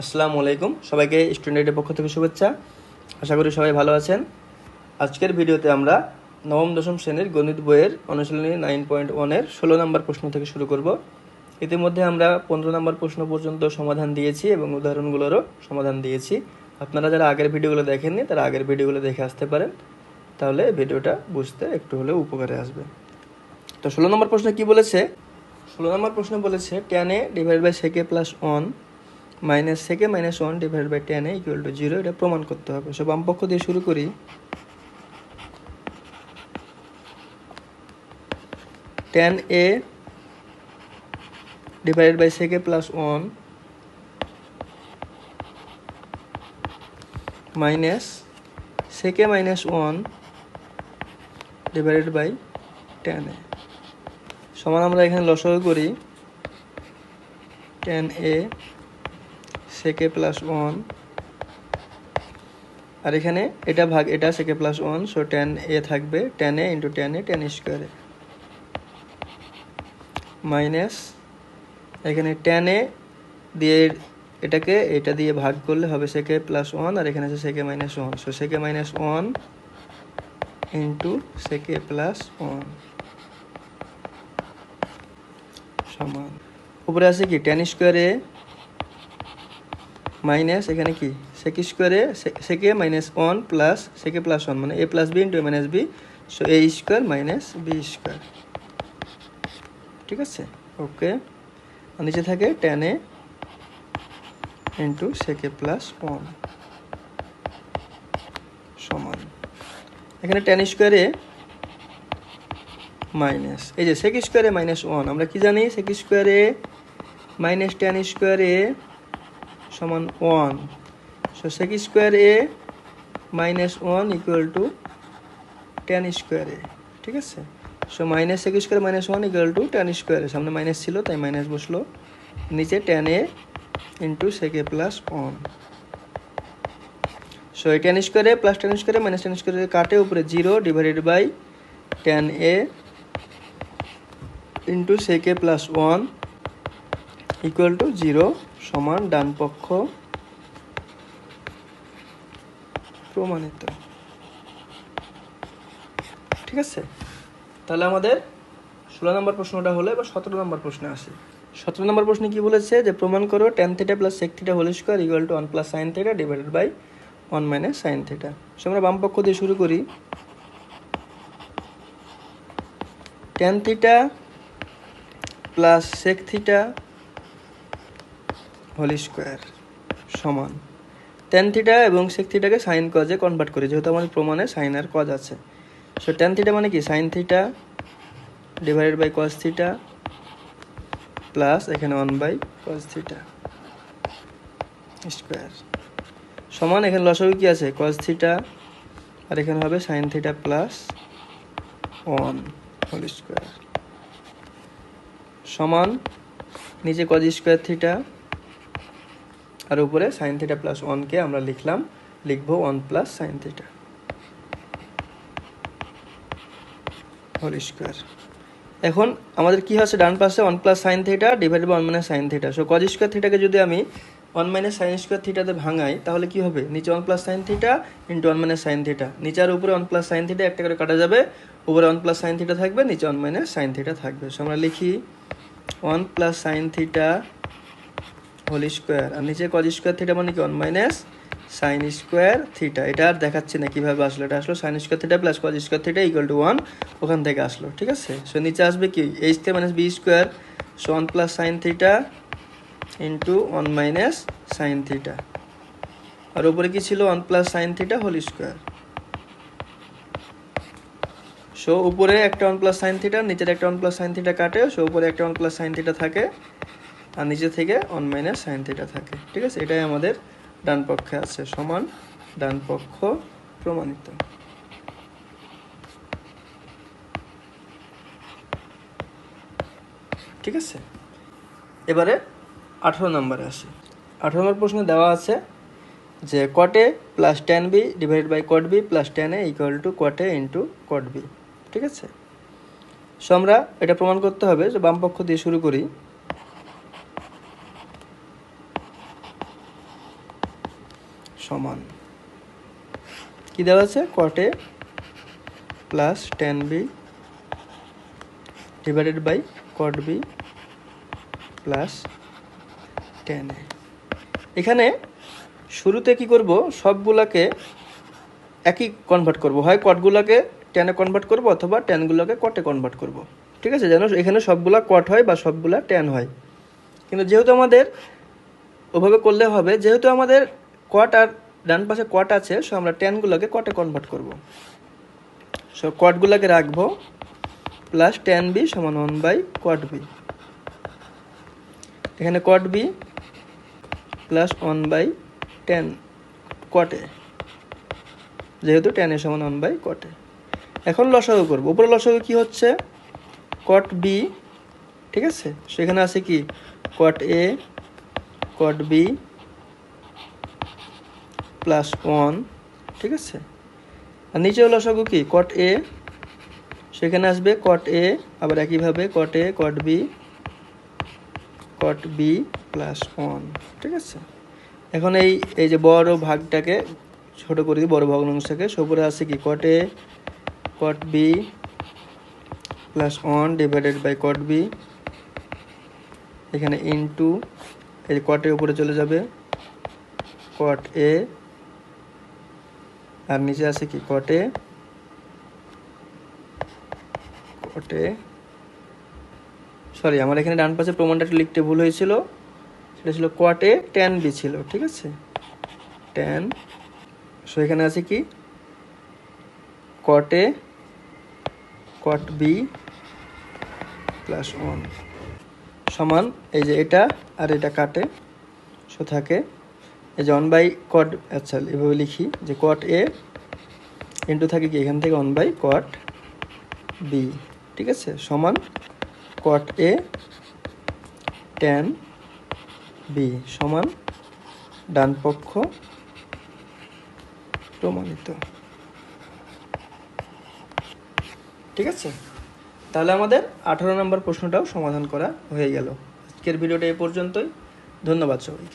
আসসালামু আলাইকুম। সবাইকে স্টুডেন্টের পক্ষ থেকে শুভেচ্ছা। আশা করি সবাই ভালো আছেন। আজকের ভিডিওতে আমরা নবম, দশম শ্রেণির গণিত বইয়ের অনুশীলনী নাইন পয়েন্ট ওয়ানের ষোলো নম্বর প্রশ্ন থেকে শুরু করব। ইতিমধ্যে আমরা পনেরো নম্বর প্রশ্ন পর্যন্ত সমাধান দিয়েছি এবং উদাহরণগুলোরও সমাধান দিয়েছি। আপনারা যারা আগের ভিডিওগুলো দেখেননি, তারা আগের ভিডিওগুলো দেখে আসতে পারেন। তাহলে ভিডিওটা বুঝতে একটু হলেও উপকারে আসবে। তো ষোলো নম্বর প্রশ্ন কি বলেছে? ষোলো নম্বর প্রশ্ন বলেছে A divide by sec A plus one minus sec A minus one divide by tan equal to zero এটা প্রমাণ করতে হবে। সব বাম পক্ষ দিয়ে শুরু করি। Tan A divided by sec A plus one minus sec A minus one divided by tan A. সমান আমরা এখানে লসাগু করি। টেন এ সেকে প্লাস ওয়ান আর এখানে এটা ভাগ, এটা sec A plus one so tan A থাকবে tan A into tan A tan স্কোয়ারে মাইনাস এখানে টেন এ দিয়ে এটাকে এটা দিয়ে ভাগ করলে হবে সেকে প্লাস ওয়ান আর এখানে আছে sec A minus one so sec A minus one into sec A plus one সমান। উপরে আছে কি? টেন স্কোয়ারে মাইনাস এখানে কি? সেক স্কোয়ারে sec A minus one plus sec A plus one মানে A plus B into A minus B so A square minus B square ঠিক আছে? ওকে নিচে থাকে tan A into sec A plus one সমান। এখানে ten স্কোয়ারে minus এই যে সেক স্কোয়ারে মাইনাস ওয়ান আমরা কি জানি? সেক স্কোয়ারে মাইনাস টেন স্কোয়ারে সমান one. So sec square A minus one equal to tan square A, ঠিক আছে? So minus sec square minus one equal to tan স্কোয়ারে সামনে মাইনাস ছিল, তাই মাইনাস বসল। নিচে tan A into sec A plus one so এই tan স্কোয়ারে প্লাস টেন স্কোয়ারে মাইনাস টেন স্কোয়ারে কাটে উপরে zero divided by tan A into sec A plus one equal to zero সমান ডান পক্ষ প্রমাণিত। ঠিক আছে? তাহলে আমাদের ষোলো নম্বর প্রশ্নটা হলো, এবার সতেরো নম্বর প্রশ্নে আসি। সতেরো নম্বর প্রশ্নে কি বলেছে যে, প্রমাণ করো tan theta plus sec theta whole square equal to one plus sine theta divided by one minus sine theta সে আমরা বাম পক্ষ দিয়ে শুরু করি। Tan theta plus sec theta whole square সমান। টেন থিটা এবং সেক থিটাকে সাইন কজে কনভার্ট করি, যেহেতু আমাদের প্রমাণে সাইন আর কজ আছে। সো টেন থিটা মানে কি? Sine theta divided by cos theta plus এখানে one by cos theta square সমান, এখানে লসাগু কি আছে? কজ থিটা আর এখানে হবে sine theta plus one whole square সমান, নিচে কজ স্কোয়ার থিটা আর উপরে সাইন থিটা প্লাস ওয়ানকে আমরা লিখলাম, লিখব one plus sine theta whole square এখন আমাদের কি হচ্ছে? ডান পাশে one plus sine theta divided by one minus sine theta so cos square থিটাকে যদি আমি ওয়ান মাইনাস সাইন স্কোয়ার থিটাতে ভাঙাই, তাহলে কি হবে? নিচে one plus sine theta into one minus sine theta নিচে আর উপরে ওয়ান প্লাস সাইন থিটা একটা করে কাটা যাবে। উপরে ওয়ান প্লাস সাইন থিটা থাকবে, নিচে ওয়ান মাইনাস সাইন থিটা থাকবে। সো আমরা লিখি one plus sine theta whole square আর নিচে কজ স্কোয়ার থিটা মানে কি? One minus sine square theta এটা আর দেখাচ্ছি না কীভাবে আসলো, এটা আসলো sine square theta plus cos square theta equal to one ওখান থেকে আসলো, ঠিক আছে? সো নিচে আসবে কি? এইচ থেকে minus B square so one plus sine theta into one minus sine theta আর উপরে কি ছিল? One plus sine theta whole square so উপরে একটা ওয়ান প্লাস সাইন থিটা নিচের একটা ওয়ান প্লাস সাইন থিটা কাটে সো উপরে একটা ওয়ান প্লাস সাইন থিটা থাকে আর নিচে থেকে ওয়ান মাইনাস সাইন থিটা থাকে। ঠিক আছে? এটাই আমাদের ডান পক্ষে আছে সমান ডান পক্ষ প্রমাণিত। ঠিক আছে? এবারে আঠেরো নম্বরে আসি। আঠেরো নম্বর প্রশ্নে দেওয়া আছে যে cot A plus tan B divide by cot B plus tan A equal to cot A into cot B ঠিক আছে? সো আমরা এটা প্রমাণ করতে হবে যে বাম পক্ষ দিয়ে শুরু করি। সমান। কি দেওয়া আছে? Cot A plus tan B divided by cot B plus tan A এখানে শুরুতে কি করব? সবগুলাকে একই কনভার্ট করব। হয় কটগুলোকে টেনে কনভার্ট করব অথবা টেনগুলোকে কটে কনভার্ট করব। ঠিক আছে? যেন এখানে সবগুলা কট হয় বা সবগুলা টেন হয়। কিন্তু যেহেতু আমাদের ওভাবে করলে হবে, যেহেতু আমাদের কট আর ডান পাশে কট আছে সো আমরা টেনগুলোকে কটে কনভার্ট করব। সো কটগুলোকে রাখব প্লাস টেন বি সমান ওয়ান বাই কট বি এখানে cot B plus one by tan cot A যেহেতু টেনের সমান ওয়ান বাই কটে এখন লসাগু করব। উপরে লসাগু কি হচ্ছে? কট বি ঠিক আছে? সেখানে আছে কি? Cot A cot B plus one ঠিক আছে? আর নিচে লসাগু কি? কট এ সেখানে আসবে কট এ আবার একইভাবে cot A cot B cot B plus one ঠিক আছে? এখন এই এই যে বড় ভাগটাকে ছোট করে দিই, বড় ভগ্নাংশকে সপরে আছে কি? Cot A cot B plus one divided by cot B এখানে ইনটু এই কটের উপরে চলে যাবে কট এ আর নিচে আছে কি? কটে। কটে। সরি আমার এখানে ডান পাশে প্রমাণটা লিখতে ভুল হয়েছিল। সেটা ছিল কটে টেন বি ছিল, ঠিক আছে? টেন সো এখানে আছে কি? কটে কট বি প্লাস ওয়ান সমান এই যে এটা আর এটা কাটে সো থাকে। এই যে ওয়ান বাই কট আচ্ছা এভাবে লিখি যে কট এ ইন্টু থাকে কি? এখান থেকে ওয়ান বাই কট বি ঠিক আছে? সমান কট এ ট্যান বি সমান ডান পক্ষ প্রমাণিত। ঠিক আছে? তাহলে আমাদের আঠারো নম্বর প্রশ্নটাও সমাধান করা হয়ে গেল। আজকের ভিডিওটা এ পর্যন্তই। ধন্যবাদ সবাইকে।